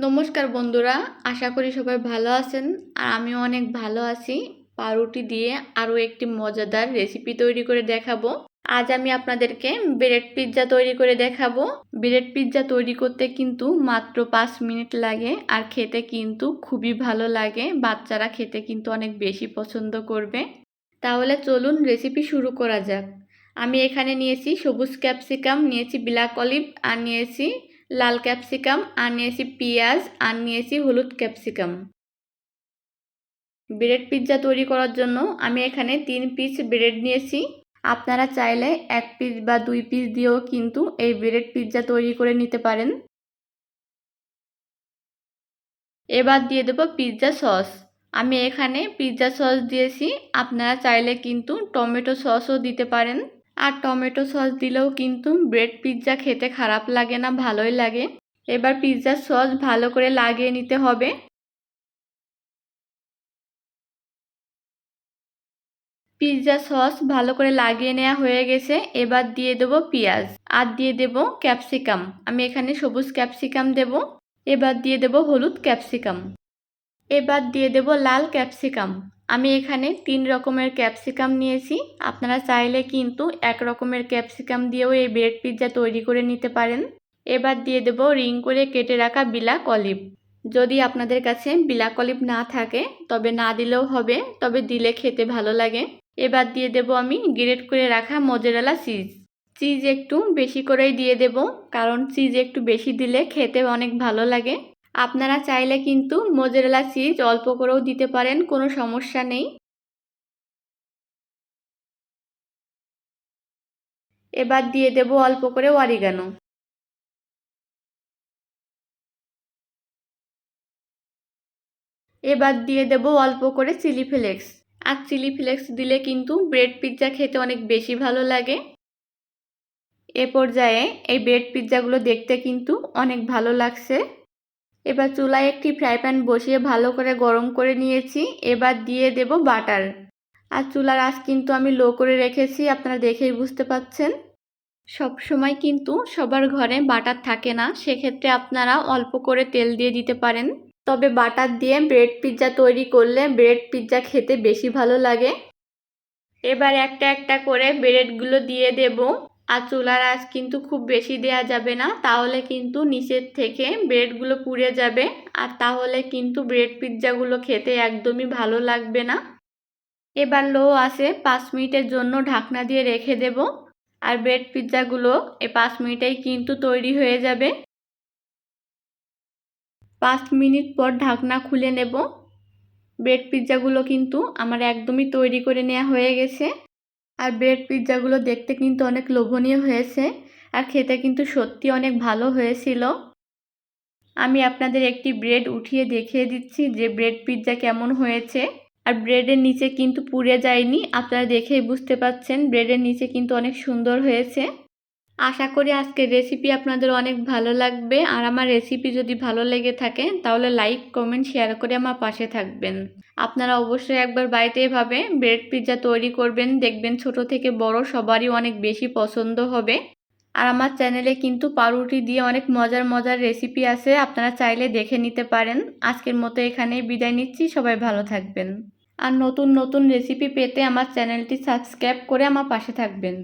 নমস্কার বন্ধুরা, আশা করি সবাই ভালো আছেন। আর আমিও অনেক ভালো আছি। পাউরুটি দিয়ে আরও একটি মজাদার রেসিপি তৈরি করে দেখাবো। আজ আমি আপনাদেরকে ব্রেড পিৎজা তৈরি করে দেখাবো। ব্রেড পিৎজা তৈরি করতে কিন্তু মাত্র পাঁচ মিনিট লাগে আর খেতে কিন্তু খুবই ভালো লাগে। বাচ্চারা খেতে কিন্তু অনেক বেশি পছন্দ করবে। তাহলে চলুন রেসিপি শুরু করা যাক। আমি এখানে নিয়েছি সবুজ ক্যাপসিকাম নিয়েছি ব্ল্যাক অলিভ আর নিয়েছি লাল ক্যাপসিকাম, আর নিয়েছি পেঁয়াজ, আর নিয়েছি হলুদ ক্যাপসিকাম। ব্রেড পিৎজা তৈরি করার জন্য আমি এখানে তিন পিস ব্রেড নিয়েছি। আপনারা চাইলে এক পিস বা দুই পিস দিয়েও কিন্তু এই ব্রেড পিৎজা তৈরি করে নিতে পারেন। এবার দিয়ে দেবো পিৎজা সস। আমি এখানে পিৎজা সস দিয়েছি। আপনারা চাইলে কিন্তু টমেটো সসও দিতে পারেন। আর টমেটো সস দিলেও কিন্তু ব্রেড পিৎজা খেতে খারাপ লাগে না, ভালোই লাগে। এবার পিৎজার সস ভালো করে লাগিয়ে নিতে হবে। পিৎজা সস ভালো করে লাগিয়ে নেওয়া হয়ে গেছে, এবার দিয়ে দেবো পেঁয়াজ। আর দিয়ে দেব ক্যাপসিকাম। আমি এখানে সবুজ ক্যাপসিকাম দেব। এবার দিয়ে দেব হলুদ ক্যাপসিকাম। এবার দিয়ে দেব লাল ক্যাপসিকাম। আমি এখানে তিন রকমের ক্যাপসিকাম নিয়েছি। আপনারা চাইলে কিন্তু এক রকমের ক্যাপসিকাম দিয়েও এই ব্রেড পিৎজা তৈরি করে নিতে পারেন। এবার দিয়ে দেব রিং করে কেটে রাখা বিলাক অলিভ। যদি আপনাদের কাছে বিলাক অলিভ না থাকে, তবে না দিলেও হবে, তবে দিলে খেতে ভালো লাগে। এবার দিয়ে দেব আমি গ্রেট করে রাখা মজেরালা চিজ। চিজ একটু বেশি করেই দিয়ে দেব, কারণ চিজ একটু বেশি দিলে খেতে অনেক ভালো লাগে। আপনারা চাইলে কিন্তু মোজারেলা চিজ অল্প করেও দিতে পারেন, কোনো সমস্যা নেই। এবার দিয়ে দেব অল্প করে অরিগানো। এবার দিয়ে দেব অল্প করে চিলি ফ্লেক্স। আর চিলি ফ্লেক্স দিলে কিন্তু ব্রেড পিৎজা খেতে অনেক বেশি ভালো লাগে। এ পর্যায়ে এই ব্রেড পিৎজাগুলো দেখতে কিন্তু অনেক ভালো লাগছে। এবার চুলায় একটি ফ্রাই প্যান বসিয়ে ভালো করে গরম করে নিয়েছি। এবার দিয়ে দেব বাটার। আর চুলার আঁচ কিন্তু আমি লো করে রেখেছি, আপনারা দেখেই বুঝতে পাচ্ছেন। সব সময় কিন্তু সবার ঘরে বাটার থাকে না, সেক্ষেত্রে আপনারা অল্প করে তেল দিয়ে দিতে পারেন। তবে বাটার দিয়ে ব্রেড পিৎজা তৈরি করলে ব্রেড পিৎজা খেতে বেশি ভালো লাগে। এবার একটা একটা করে ব্রেডগুলো দিয়ে দেব। আর চুলার আঁচ কিন্তু খুব বেশি দেয়া যাবে না, তাহলে কিন্তু নিচের থেকে ব্রেডগুলো পুড়ে যাবে, আর তাহলে কিন্তু ব্রেড পিৎজাগুলো খেতে একদমই ভালো লাগবে না। এবার লো আসে পাঁচ মিনিটের জন্য ঢাকনা দিয়ে রেখে দেব, আর ব্রেড পিৎজাগুলো এই পাঁচ মিনিটেই কিন্তু তৈরি হয়ে যাবে। পাঁচ মিনিট পর ঢাকনা খুলে নেব। ব্রেড পিৎজাগুলো কিন্তু আমার একদমই তৈরি করে নেওয়া হয়ে গেছে। আর ব্রেড পিৎজাগুলো দেখতে কিন্তু অনেক লোভনীয় হয়েছে আর খেতে কিন্তু সত্যি অনেক ভালো হয়েছিল। আমি আপনাদের একটি ব্রেড উঠিয়ে দেখিয়ে দিচ্ছি যে ব্রেড পিৎজা কেমন হয়েছে। আর ব্রেডের নিচে কিন্তু পুড়ে যায়নি, আপনারা দেখেই বুঝতে পাচ্ছেন ব্রেডের নিচে কিন্তু অনেক সুন্দর হয়েছে। আশা করি আজকের রেসিপি আপনাদের অনেক ভালো লাগবে। আর আমার রেসিপি যদি ভালো লেগে থাকে, তাহলে লাইক কমেন্ট শেয়ার করে আমার পাশে থাকবেন। আপনারা অবশ্যই একবার বাড়িতে এভাবে ব্রেড পিৎজা তৈরি করবেন। দেখবেন ছোট থেকে বড় সবারই অনেক বেশি পছন্দ হবে। আর আমার চ্যানেলে কিন্তু পাউরুটি দিয়ে অনেক মজার মজার রেসিপি আছে, আপনারা চাইলে দেখে নিতে পারেন। আজকের মতো এখানেই বিদায় নিচ্ছি, সবাই ভালো থাকবেন। আর নতুন নতুন রেসিপি পেতে আমার চ্যানেলটি সাবস্ক্রাইব করে আমার পাশে থাকবেন।